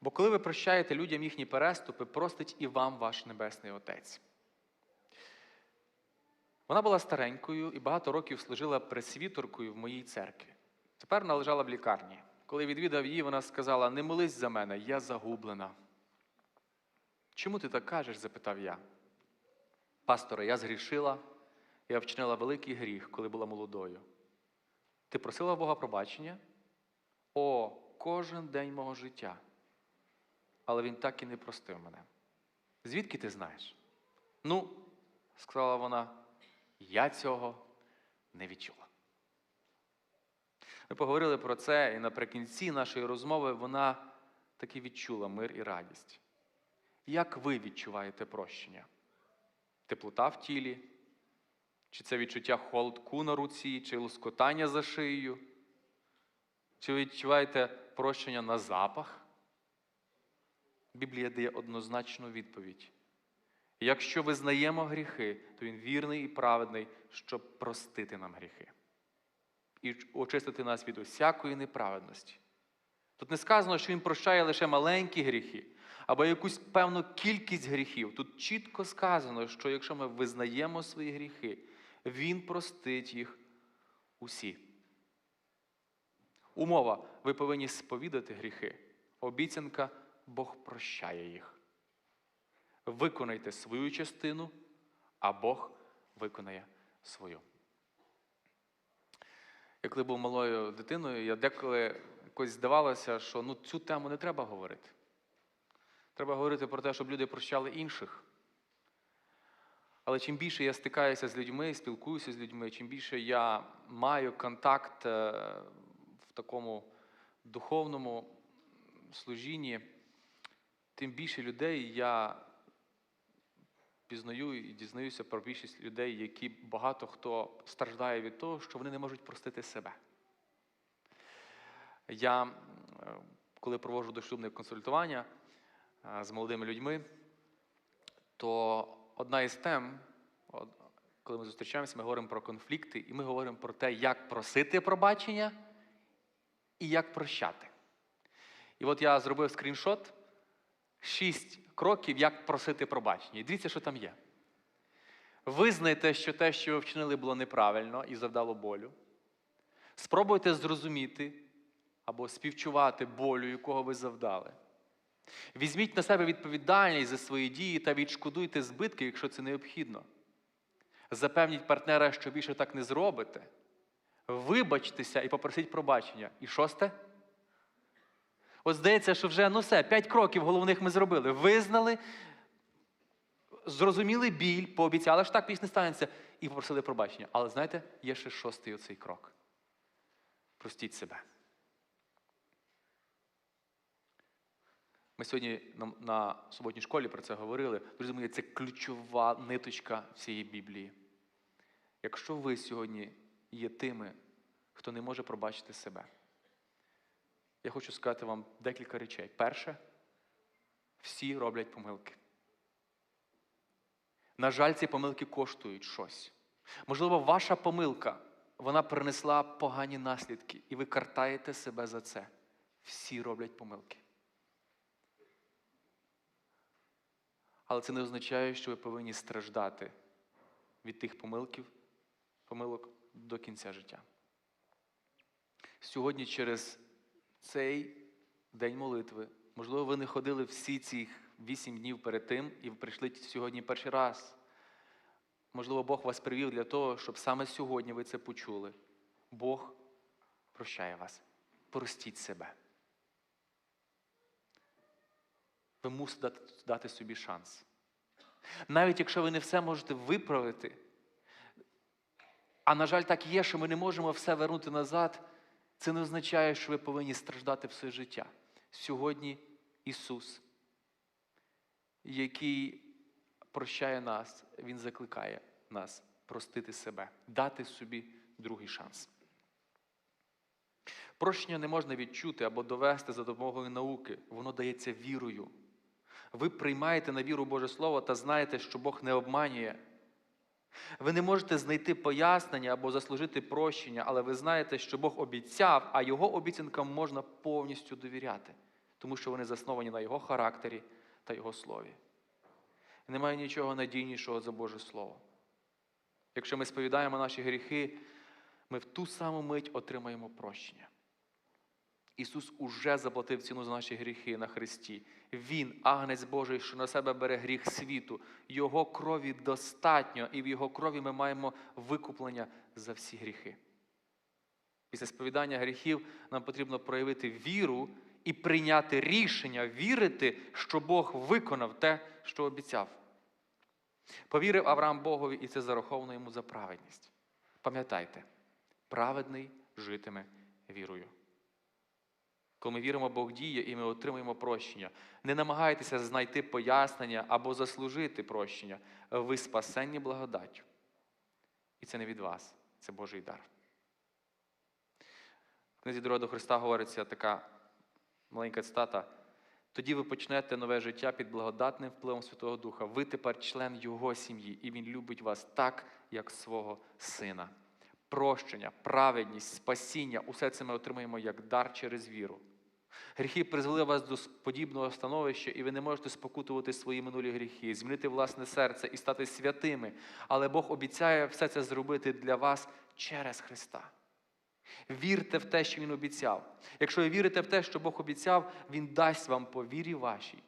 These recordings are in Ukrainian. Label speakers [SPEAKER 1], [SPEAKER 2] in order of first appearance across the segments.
[SPEAKER 1] Бо коли ви прощаєте людям їхні переступи, простить і вам ваш Небесний Отець. Вона була старенькою і багато років служила пресвіторкою в моїй церкві. Тепер вона лежала в лікарні. Коли відвідав її, вона сказала: Не молись за мене, я загублена. Чому ти так кажеш? запитав я. Пасторе, я згрішила, я вчинила великий гріх, коли була молодою. Ти просила Бога пробачення? О, кожен день мого життя. Але він так і не простив мене. Звідки ти знаєш? Ну, сказала вона, я цього не відчула. Ми поговорили про це, і наприкінці нашої розмови вона таки відчула мир і радість. Як ви відчуваєте прощення? Теплота в тілі? Чи це відчуття холодку на руці, чи лоскотання за шиєю? Чи ви відчуваєте прощення на запах? Біблія дає однозначну відповідь. Якщо визнаємо гріхи, то Він вірний і праведний, щоб простити нам гріхи і очистити нас від усякої неправедності. Тут не сказано, що Він прощає лише маленькі гріхи або якусь певну кількість гріхів. Тут чітко сказано, що якщо ми визнаємо свої гріхи, Він простить їх усі. Умова, ви повинні сповідати гріхи. Обіцянка Бог прощає їх. Виконайте свою частину, а Бог виконає свою. Я коли був малою дитиною, я деколи якось здавалося, що ну, цю тему не треба говорити. Треба говорити про те, щоб люди прощали інших. Але чим більше я стикаюся з людьми, спілкуюся з людьми, чим більше я маю контакт е, в такому духовному служінні, тим більше людей я пізнаю і дізнаюся про більшість людей, які багато хто страждає від того, що вони не можуть простити себе. Я, коли проводжу дошлюбне консультування е, з молодими людьми, то одна із тем, коли ми зустрічаємося, ми говоримо про конфлікти, і ми говоримо про те, як просити пробачення і як прощати. І от я зробив скріншот шість кроків, як просити пробачення. І дивіться, що там є. Визнайте, що те, що ви вчинили, було неправильно і завдало болю. Спробуйте зрозуміти або співчувати болю, якого ви завдали. Візьміть на себе відповідальність за свої дії та відшкодуйте збитки, якщо це необхідно. Запевніть партнера, що більше так не зробите. Вибачтеся і попросіть пробачення. І шосте. От здається, що вже ну все, п'ять кроків головних ми зробили. Визнали, зрозуміли біль, пообіцяли, що так більше не станеться, і попросили пробачення. Але знаєте, є ще шостий оцей крок. Простіть себе. Ми сьогодні на, суботній школі про це говорили. Друзі мої, це ключова ниточка всієї Біблії. Якщо ви сьогодні є тими, хто не може пробачити себе, я хочу сказати вам декілька речей. Перше, всі роблять помилки. На жаль, ці помилки коштують щось. Можливо, ваша помилка вона принесла погані наслідки, і ви картаєте себе за це. Всі роблять помилки. Але це не означає, що ви повинні страждати від тих помилків, помилок до кінця життя. Сьогодні через цей день молитви, можливо, ви не ходили всі ці вісім днів перед тим і прийшли сьогодні перший раз. Можливо, Бог вас привів для того, щоб саме сьогодні ви це почули. Бог прощає вас. Простіть себе. Ви мусите дати, собі шанс. Навіть якщо ви не все можете виправити, а на жаль, так є, що ми не можемо все вернути назад, це не означає, що ви повинні страждати все життя. Сьогодні Ісус, який прощає нас, Він закликає нас простити себе, дати собі другий шанс. Прощення не можна відчути або довести за допомогою науки, воно дається вірою. Ви приймаєте на віру Боже Слово та знаєте, що Бог не обманює. Ви не можете знайти пояснення або заслужити прощення, але ви знаєте, що Бог обіцяв, а Його обіцянкам можна повністю довіряти. тому що вони засновані на Його характері та Його слові. Немає нічого надійнішого за Боже Слово. Якщо ми сповідаємо наші гріхи, ми в ту саму мить отримаємо прощення. Ісус уже заплатив ціну за наші гріхи на Христі. Він, агнець Божий, що на себе бере гріх світу. Його крові достатньо, і в Його крові ми маємо викуплення за всі гріхи. Після сповідання гріхів нам потрібно проявити віру і прийняти рішення вірити, що Бог виконав те, що обіцяв. Повірив Авраам Богові, і це зараховано йому за праведність. Пам'ятайте, праведний житиме вірою. Коли ми віримо, Бог діє і ми отримуємо прощення. Не намагайтеся знайти пояснення або заслужити прощення. Ви спасенні благодаттю. І це не від вас, це Божий дар. В книзі Дорога до Христа говориться така маленька цитата. Тоді ви почнете нове життя під благодатним впливом Святого Духа. Ви тепер член Його сім'ї, і Він любить вас так, як свого сина. Прощення, праведність, спасіння усе це ми отримуємо як дар через віру. Гріхи призвели вас до подібного становища, і ви не можете спокутувати свої минулі гріхи, змінити власне серце і стати святими. Але Бог обіцяє все це зробити для вас через Христа. Вірте в те, що Він обіцяв. Якщо ви вірите в те, що Бог обіцяв, Він дасть вам по вірі вашій.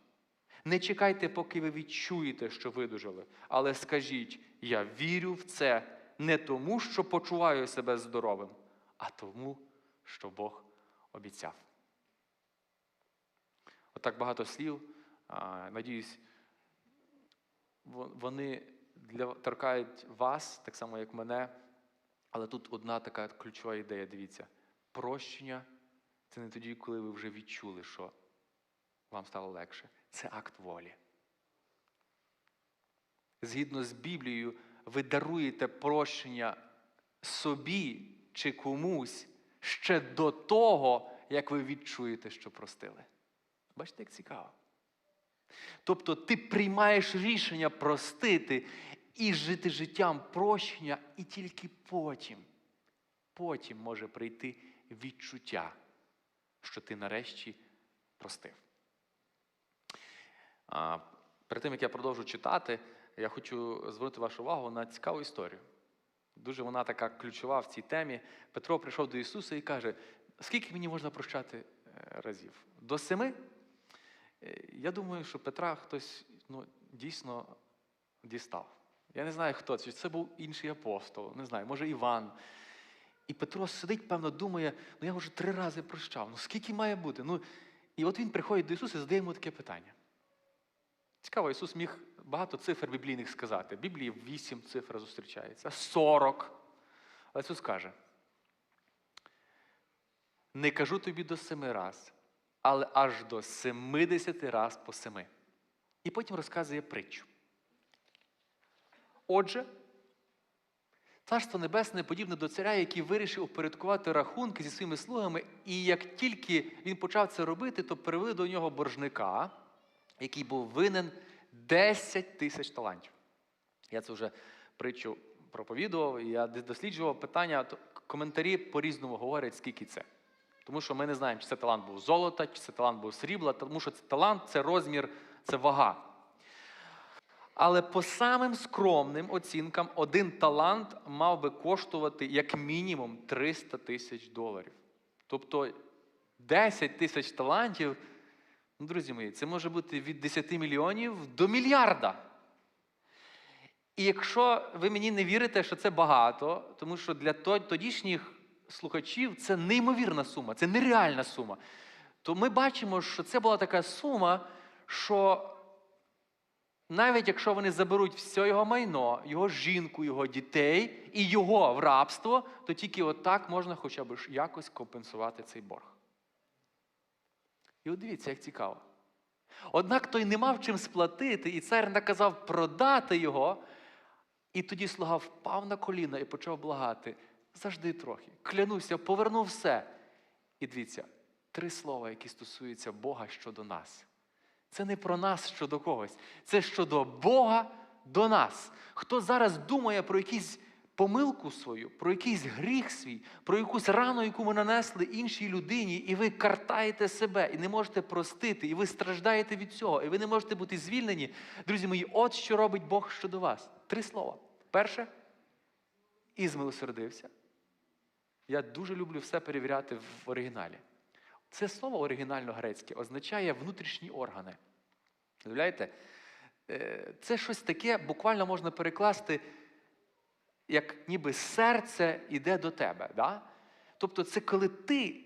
[SPEAKER 1] Не чекайте, поки ви відчуєте, що видужали, але скажіть: я вірю в це не тому, що почуваю себе здоровим, а тому, що Бог обіцяв. Отак багато слів. Надіюсь, вони для, торкають вас, так само, як мене. Але тут одна така ключова ідея, дивіться. Прощення це не тоді, коли ви вже відчули, що вам стало легше. Це акт волі. Згідно з Біблією, ви даруєте прощення собі чи комусь ще до того, як ви відчуєте, що простили. Бачите, як цікаво. Тобто ти приймаєш рішення простити і жити життям прощення, і тільки потім, потім може прийти відчуття, що ти нарешті простив. А, Перед тим, як я продовжу читати, я хочу звернути вашу увагу на цікаву історію. Дуже вона така ключова в цій темі. Петро прийшов до Ісуса і каже: скільки мені можна прощати разів? До семи? Я думаю, що Петра хтось ну, дійсно дістав. Я не знаю, хто це. Це був інший апостол, не знаю, може Іван. І Петро сидить, певно, думає, ну я вже три рази прощав. Ну скільки має бути? Ну, І от він приходить до Ісуса і задає йому таке питання. Цікаво, Ісус міг багато цифр біблійних сказати. В Біблії вісім цифр зустрічається, сорок. Але Ісус каже: не кажу тобі до семи раз, але аж до семидесяти раз по семи. І потім розказує притчу. Отже, Царство Небесне подібне до царя, який вирішив упорядкувати рахунки зі своїми слугами, і як тільки він почав це робити, то привели до нього боржника, який був винен 10 тисяч талантів. Я це вже притчу проповідував, я досліджував питання, коментарі по-різному говорять, скільки це. Тому що ми не знаємо, чи це талант був золота, чи це талант був срібла, тому що це талант це розмір, це вага. Але по самим скромним оцінкам один талант мав би коштувати як мінімум 300 тисяч доларів. Тобто 10 тисяч талантів, ну, друзі мої, це може бути від 10 мільйонів до мільярда. І якщо ви мені не вірите, що це багато, тому що для тодішніх слухачів це неймовірна сума, це нереальна сума, то ми бачимо, що це була така сума, що навіть якщо вони заберуть все його майно, його жінку, його дітей і його в рабство, то тільки отак можна хоча б якось компенсувати цей борг. І от дивіться, як цікаво. Однак той не мав чим сплатити, і цар наказав продати його, і тоді слуга впав на коліна і почав благати. Завжди трохи. Клянуся, поверну все. І дивіться, три слова, які стосуються Бога щодо нас. Це не про нас щодо когось. Це щодо Бога до нас. Хто зараз думає про якісь помилку свою, про якийсь гріх свій, про якусь рану, яку ви нанесли іншій людині, і ви картаєте себе, і не можете простити, і ви страждаєте від цього, і ви не можете бути звільнені. Друзі мої, от що робить Бог щодо вас. Три слова. Перше, і змилосердився. Я дуже люблю все перевіряти в оригіналі. Це слово оригінально грецьке означає внутрішні органи. Уявляєте? Е, Це щось таке, буквально можна перекласти, як ніби серце йде до тебе. Да? Тобто, це коли ти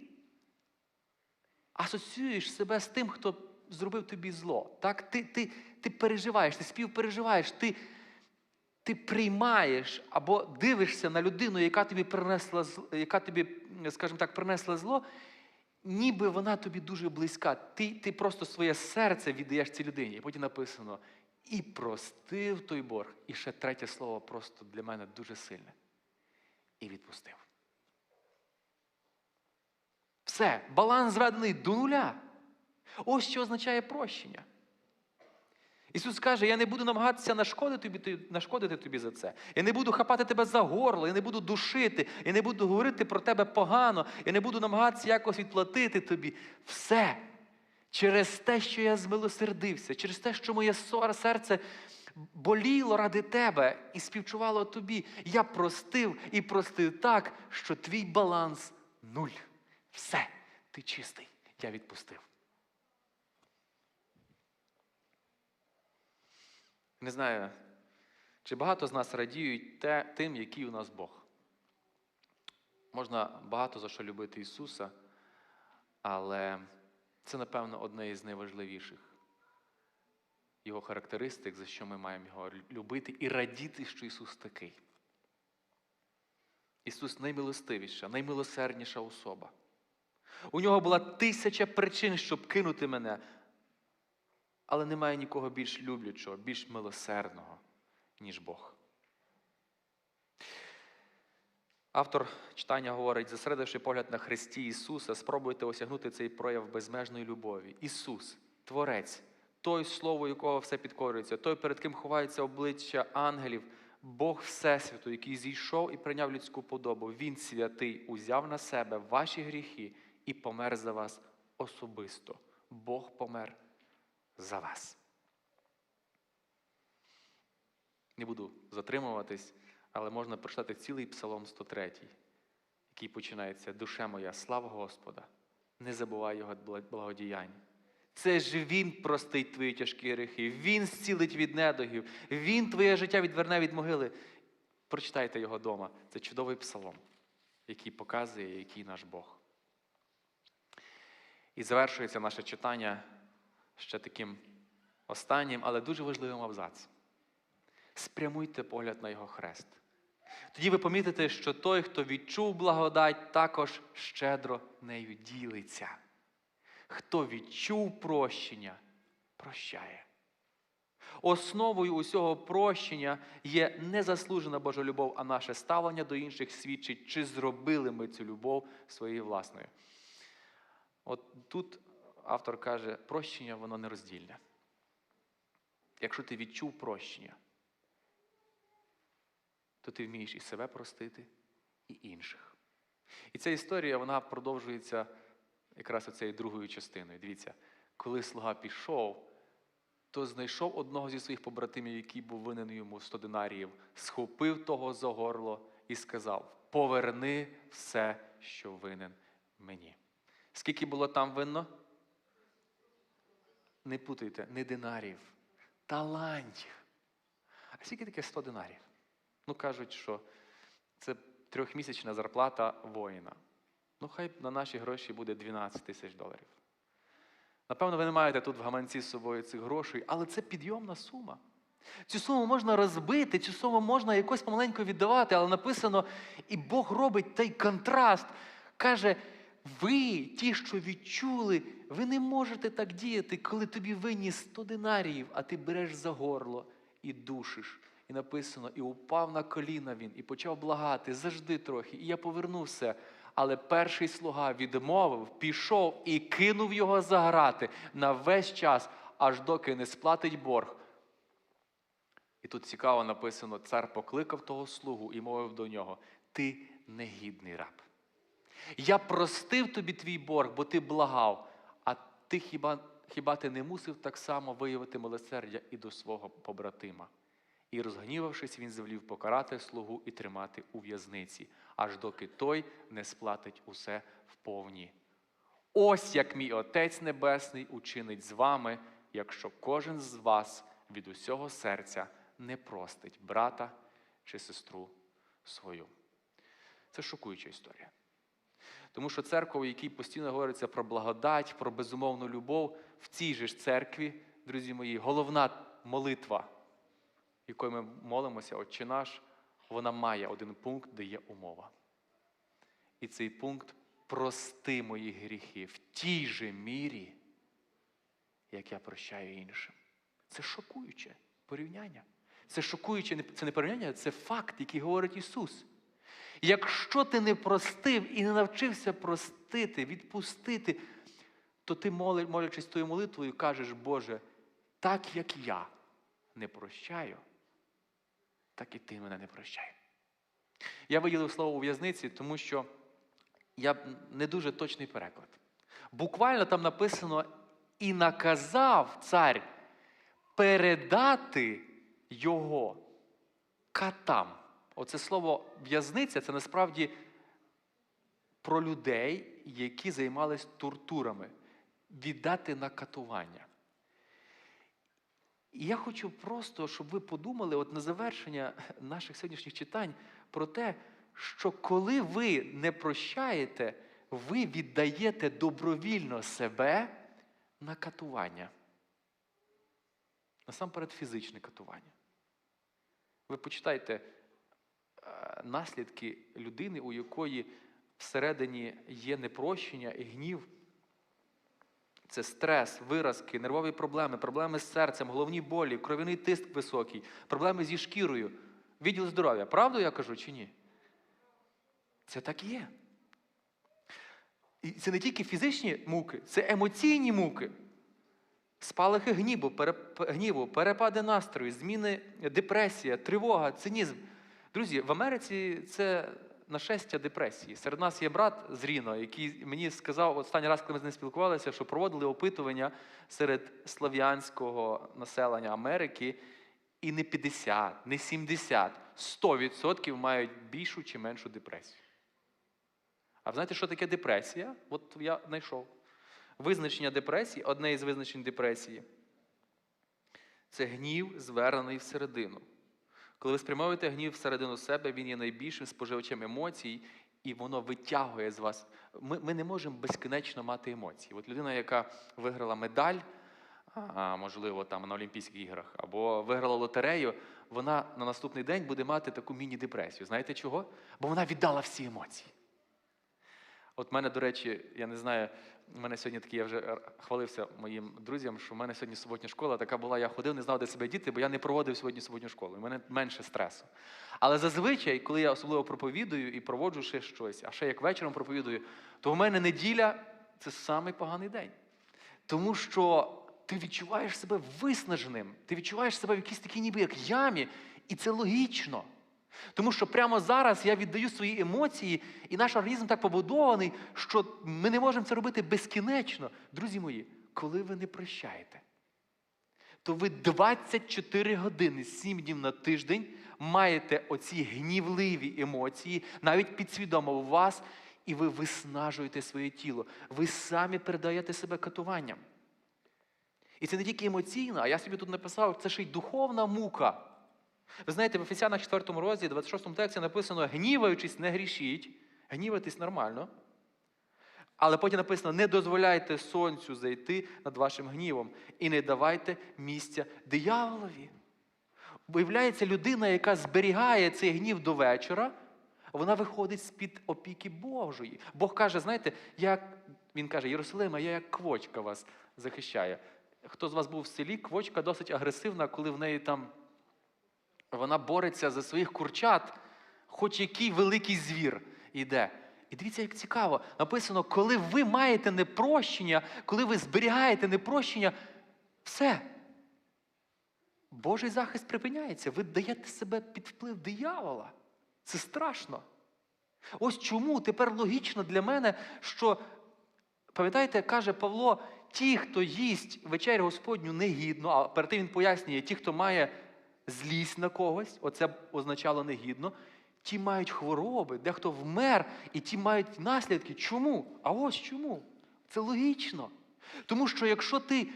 [SPEAKER 1] асоціюєш себе з тим, хто зробив тобі зло. Так? Ти, ти, ти переживаєш, ти співпереживаєш, ти, ти приймаєш або дивишся на людину, яка тобі принесла яка тобі, скажімо так, принесла зло, ніби вона тобі дуже близька. Ти, ти просто своє серце віддаєш цій людині. І потім написано: і простив той борг. І ще третє слово просто для мене дуже сильне. І відпустив. Все, баланс зведений до нуля. Ось що означає прощення. Ісус каже, я не буду намагатися нашкодити тобі, нашкодити тобі за це. Я не буду хапати тебе за горло, я не буду душити, я не буду говорити про тебе погано, я не буду намагатися якось відплатити тобі. Все. Через те, що я змилосердився, через те, що моє серце боліло ради тебе і співчувало тобі. Я простив і простив так, що твій баланс нуль. Все, ти чистий. Я відпустив. Не знаю, чи багато з нас радіють те, тим, який у нас Бог. Можна багато за що любити Ісуса, але це, напевно, одне із найважливіших Його характеристик, за що ми маємо його любити і радіти, що Ісус такий. Ісус наймилостивіша, наймилосердніша особа. У нього була тисяча причин, щоб кинути мене, але немає нікого більш люблячого, більш милосердного, ніж Бог. Автор читання говорить, зосередивши погляд на Христі Ісуса, спробуйте осягнути цей прояв безмежної любові. Ісус, Творець, той слово, якого все підкорюється, той, перед ким ховається обличчя ангелів, Бог Всесвіту, який зійшов і прийняв людську подобу. Він святий, узяв на себе ваші гріхи і помер за вас особисто. Бог помер за вас. Не буду затримуватись, але можна прочитати цілий Псалом 103, який починається Душе моя, слава Господа, не забувай його благодіянь. Це ж Він простить твої тяжкі гріхи, Він зцілить від недогів, Він твоє життя відверне від могили. Прочитайте його вдома. Це чудовий псалом, який показує, який наш Бог. І завершується наше читання ще таким останнім, але дуже важливим абзацом. Спрямуйте погляд на його хрест. Тоді ви помітите, що той, хто відчув благодать, також щедро нею ділиться. Хто відчув прощення, прощає. Основою усього прощення є не заслужена Божа любов, а наше ставлення до інших свідчить, чи зробили ми цю любов своєю власною. От тут автор каже, прощення воно нероздільне. Якщо ти відчув прощення, то ти вмієш і себе простити, і інших. І ця історія вона продовжується якраз оцією другою частиною. Дивіться, коли слуга пішов, то знайшов одного зі своїх побратимів, який був винен йому 100 динаріїв, схопив того за горло і сказав: Поверни все, що винен мені. Скільки було там винно? Не путайте, не динарів, талантів. А скільки таке 100 динарів? Ну, кажуть, що це трьохмісячна зарплата воїна. Ну, хай на наші гроші буде 12 тисяч доларів. Напевно, ви не маєте тут в гаманці з собою цих грошей, але це підйомна сума. Цю суму можна розбити, цю суму можна якось помаленько віддавати, але написано, і Бог робить той контраст. Каже, ви, ті, що відчули, ви не можете так діяти, коли тобі винні 100 динаріїв, а ти береш за горло і душиш. І написано, і упав на коліна він, і почав благати, завжди трохи, і я поверну все. Але перший слуга відмовив, пішов і кинув його заграти на весь час, аж доки не сплатить борг. І тут цікаво написано: цар покликав того слугу і мовив до нього: Ти негідний раб. Я простив тобі твій борг, бо ти благав, а ти хіба, хіба ти не мусив так само виявити милосердя і до свого побратима? І, розгнівавшись, він звелів покарати слугу і тримати у в'язниці, аж доки той не сплатить усе вповні. Ось як мій Отець Небесний учинить з вами, якщо кожен з вас від усього серця не простить брата чи сестру свою. Це шокуюча історія. Тому що церква, в якій постійно говориться про благодать, про безумовну любов, в цій же ж церкві, друзі мої, головна молитва, якою ми молимося, Отче наш, вона має один пункт, де є умова. І цей пункт прости мої гріхи в тій же мірі, як я прощаю іншим. Це шокуюче порівняння. Це шокуюче, це не порівняння, це факт, який говорить Ісус. Якщо ти не простив і не навчився простити, відпустити, то ти, молячись тою молитвою, кажеш, Боже, так як я не прощаю, так і ти мене не прощай. Я виділив слово у в'язниці, тому що я не дуже точний переклад. Буквально там написано і наказав цар передати його катам. Оце слово в'язниця це насправді про людей, які займались тортурами, віддати на катування. І я хочу просто, щоб ви подумали от на завершення наших сьогоднішніх читань про те, що коли ви не прощаєте, ви віддаєте добровільно себе на катування. Насамперед фізичне катування. Ви почитайте наслідки людини, у якої всередині є непрощення і гнів. Це стрес, виразки, нервові проблеми, проблеми з серцем, головні болі, кров'яний тиск високий, проблеми зі шкірою, відділ здоров'я. Правду я кажу чи ні? Це так і є. І це не тільки фізичні муки, це емоційні муки. Спалахи гніву, перепади настрою, зміни, депресія, тривога, цинізм. Друзі, в Америці це нашестя депресії. Серед нас є брат з Ріно, який мені сказав останній раз, коли ми з ним спілкувалися, що проводили опитування серед слав'янського населення Америки, і не 50, не 70, 100% мають більшу чи меншу депресію. А ви знаєте, що таке депресія? От я знайшов. Визначення депресії, одне із визначень депресії це гнів, звернений всередину. Коли ви спрямовуєте гнів всередину себе, він є найбільшим споживачем емоцій, і воно витягує з вас. Ми, ми не можемо безкінечно мати емоції. От людина, яка виграла медаль, можливо, там на Олімпійських іграх, або виграла лотерею, вона на наступний день буде мати таку міні-депресію. Знаєте чого? Бо вона віддала всі емоції. От мене, до речі, я не знаю, у мене сьогодні такий, я вже хвалився моїм друзям, що в мене сьогодні суботня школа така була, я ходив, не знав, де себе діти, бо я не проводив сьогодні суботню школу. У мене менше стресу. Але зазвичай, коли я особливо проповідую і проводжу ще щось, а ще як вечором проповідую, то в мене неділя це самий поганий день. Тому що ти відчуваєш себе виснаженим, ти відчуваєш себе в якійсь такій ніби як ямі, і це логічно. Тому що прямо зараз я віддаю свої емоції, і наш організм так побудований, що ми не можемо це робити безкінечно. Друзі мої, коли ви не прощаєте, то ви 24 години, 7 днів на тиждень маєте оці гнівливі емоції, навіть підсвідомо у вас, і ви виснажуєте своє тіло. Ви самі передаєте себе катуванням. І це не тільки емоційна, а я собі тут написав, це ще й духовна мука. Ви знаєте, в Ефесянах 4 розділі, 26 тексті написано: гніваючись, не грішіть, гніватись нормально. Але потім написано: не дозволяйте сонцю зайти над вашим гнівом і не давайте місця дияволові. Виявляється, людина, яка зберігає цей гнів до вечора, вона виходить з-під опіки Божої. Бог каже, знаєте, як він каже, Єрусалима, я як квочка вас захищаю. Хто з вас був в селі, квочка досить агресивна, коли в неї там вона бореться за своїх курчат, хоч який великий звір іде. І дивіться, як цікаво, написано, коли ви маєте непрощення, коли ви зберігаєте непрощення, все. Божий захист припиняється. Ви даєте себе під вплив диявола. Це страшно. Ось чому тепер логічно для мене, що, пам'ятаєте, каже Павло, ті, хто їсть вечерю Господню негідно, а перед тим він пояснює, ті, хто має злість на когось, оце означало негідно, ті мають хвороби, дехто вмер, і ті мають наслідки. Чому? А ось чому? Це логічно. Тому що якщо ти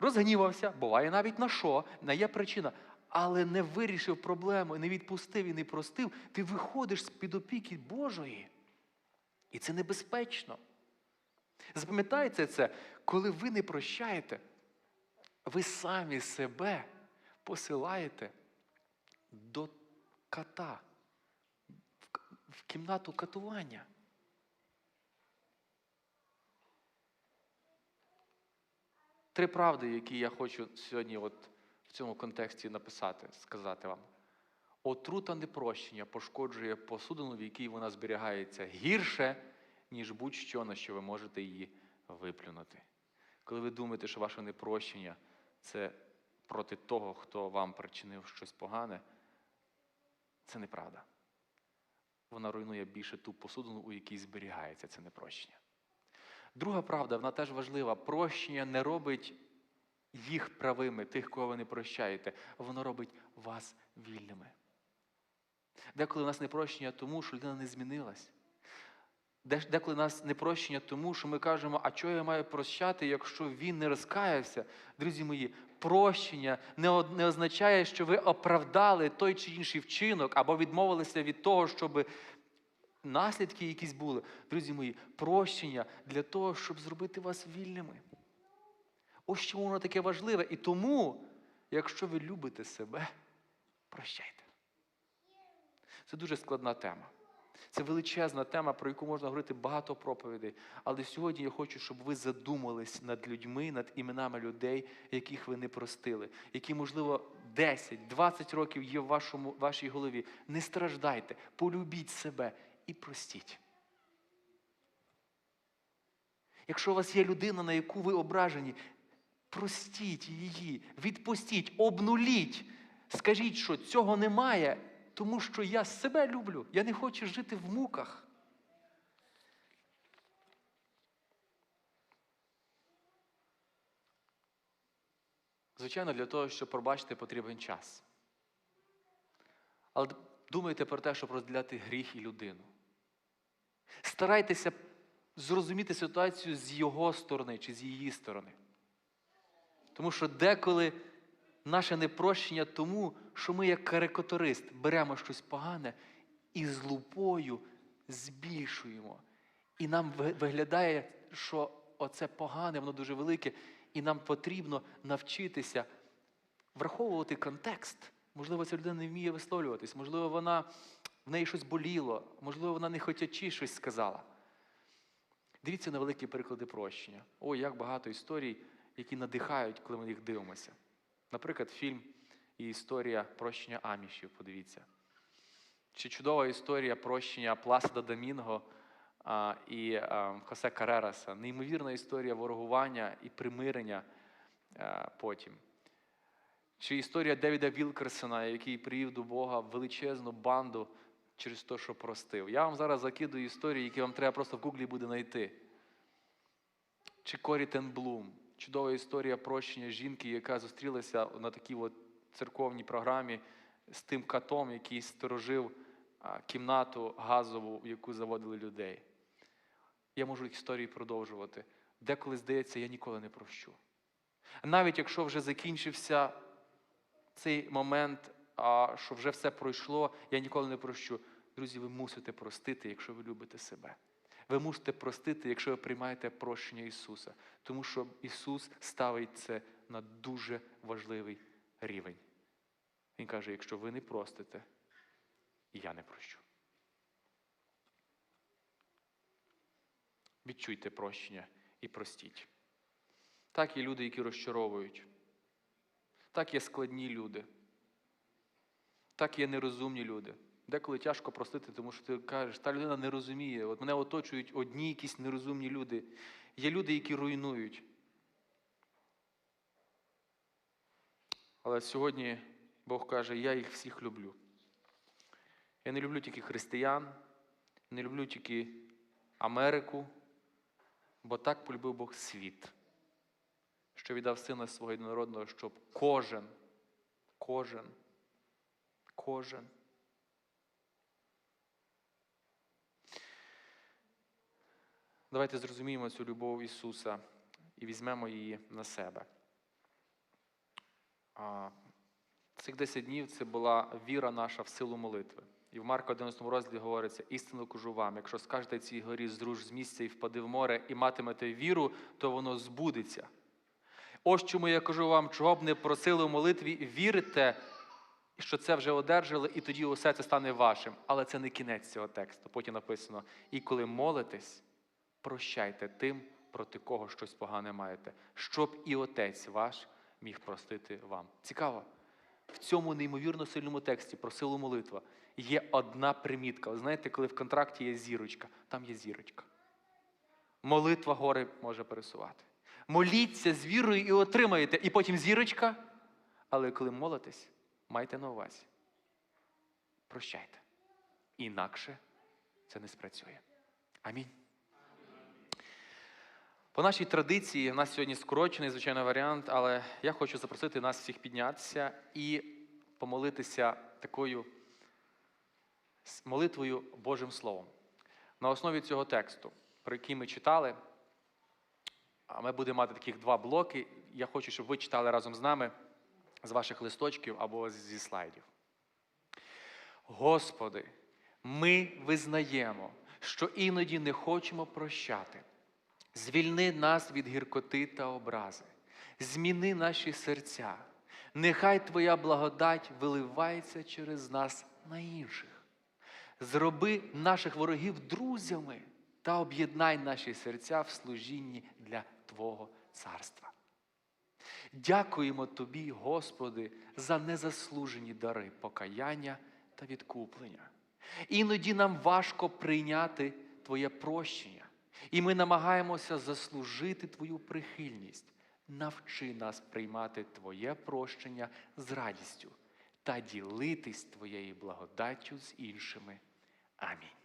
[SPEAKER 1] розгнівався, буває навіть на що, не є причина, але не вирішив проблему, не відпустив і не простив, ти виходиш з-під опіки Божої. І це небезпечно. Запам'ятайте це, коли ви не прощаєте, ви самі себе посилаєте до кота, в в кімнату катування. Три правди, які я хочу сьогодні от в цьому контексті написати, сказати вам. Отрута непрощення пошкоджує посудину, в якій вона зберігається гірше, ніж будь-що, на що ви можете її виплюнути. Коли ви думаєте, що ваше непрощення це проти того, хто вам причинив щось погане, це неправда. Вона руйнує більше ту посудину, у якій зберігається це непрощення. Друга правда, вона теж важлива. Прощення не робить їх правими, тих, кого ви не прощаєте, воно робить вас вільними. Деколи у нас непрощення тому, що людина не змінилась. Де- Деколи нас непрощення тому, що ми кажемо, а чого я маю прощати, якщо він не розкаявся? Друзі мої, прощення не означає, що ви оправдали той чи інший вчинок або відмовилися від того, щоб наслідки якісь були. Друзі мої, прощення для того, щоб зробити вас вільними. Ось чому воно таке важливе. І тому, якщо ви любите себе, прощайте. Це дуже складна тема. Це величезна тема, про яку можна говорити багато проповідей. Але сьогодні я хочу, щоб ви задумались над людьми, над іменами людей, яких ви не простили, які, можливо, 10-20 років є в вашому, вашій голові. Не страждайте, полюбіть себе і простіть. Якщо у вас є людина, на яку ви ображені, простіть її, відпустіть, обнуліть. Скажіть, що цього немає, тому що я себе люблю. Я не хочу жити в муках. Звичайно, для того, щоб пробачити, потрібен час. Але думайте про те, щоб розділяти гріх і людину. Старайтеся зрозуміти ситуацію з його сторони чи з її сторони. Тому що деколи наше непрощення тому, що ми, як карикатурист, беремо щось погане і з лупою збільшуємо. І нам виглядає, що оце погане, воно дуже велике, і нам потрібно навчитися враховувати контекст. Можливо, ця людина не вміє висловлюватись, можливо, вона в неї щось боліло, можливо, вона не хотячи щось сказала. Дивіться на великі приклади прощення. Ой, як багато історій, які надихають, коли ми їх дивимося. Наприклад, фільм і історія прощення амішів, подивіться. Чи чудова історія прощення Пласида Домінго і Хосе Карераса. Неймовірна історія ворогування і примирення а, потім. Чи історія Девіда Вілкерсона, який привів до Бога величезну банду через те, що простив. Я вам зараз закидую історії, які вам треба просто в Гуглі буде знайти. Чи Корі Тенблум. Чудова історія прощення жінки, яка зустрілася на такій от церковній програмі з тим катом, який сторожив кімнату газову, в яку заводили людей. Я можу історії продовжувати. Деколи здається, я ніколи не прощу. Навіть якщо вже закінчився цей момент, а, що вже все пройшло, я ніколи не прощу. Друзі, ви мусите простити, якщо ви любите себе. Ви мусите простити, якщо ви приймаєте прощення Ісуса. Тому що Ісус ставить це на дуже важливий рівень. Він каже: якщо ви не простите, я не прощу. Відчуйте прощення і простіть. Так є люди, які розчаровують. Так є складні люди. Так є нерозумні люди. Деколи тяжко простити, тому що ти кажеш, та людина не розуміє. От мене оточують одні якісь нерозумні люди. Є люди, які руйнують. Але сьогодні Бог каже, я їх всіх люблю. Я не люблю тільки християн, не люблю тільки Америку, бо так полюбив Бог світ, що віддав сина свого єдинородного, щоб кожен, кожен, кожен. Давайте зрозуміємо цю любов Ісуса і візьмемо її на себе. Цих 10 днів це була віра наша в силу молитви. І в Марка 11 розділі говориться: істину кажу вам, якщо скажете цій горі зруш з місця і впади в море, і матимете віру, то воно збудеться. Ось чому я кажу вам, чого б не просили в молитві, вірите, що це вже одержали, і тоді усе це стане вашим. Але це не кінець цього тексту. Потім написано: і коли молитесь, прощайте тим, проти кого щось погане маєте, щоб і Отець ваш міг простити вам. Цікаво. В цьому неймовірно сильному тексті про силу молитва є одна примітка. Ви знаєте, коли в контракті є зірочка, там є зірочка. Молитва гори може пересувати. Моліться з вірою і отримаєте, і потім зірочка. Але коли молитесь, майте на увазі. Прощайте. Інакше це не спрацює. Амінь. По нашій традиції, у нас сьогодні скорочений, звичайно, варіант, але я хочу запросити нас всіх піднятися і помолитися такою молитвою Божим Словом. На основі цього тексту, про який ми читали, а ми будемо мати таких два блоки. Я хочу, щоб ви читали разом з нами з ваших листочків або зі слайдів. Господи, ми визнаємо, що іноді не хочемо прощати. Звільни нас від гіркоти та образи, зміни наші серця. Нехай Твоя благодать виливається через нас на інших. Зроби наших ворогів друзями та об'єднай наші серця в служінні для Твого царства. Дякуємо Тобі, Господи, за незаслужені дари покаяння та відкуплення. Іноді нам важко прийняти Твоє прощення, і ми намагаємося заслужити Твою прихильність. Навчи нас приймати Твоє прощення з радістю та ділитись Твоєю благодаттю з іншими. Амінь.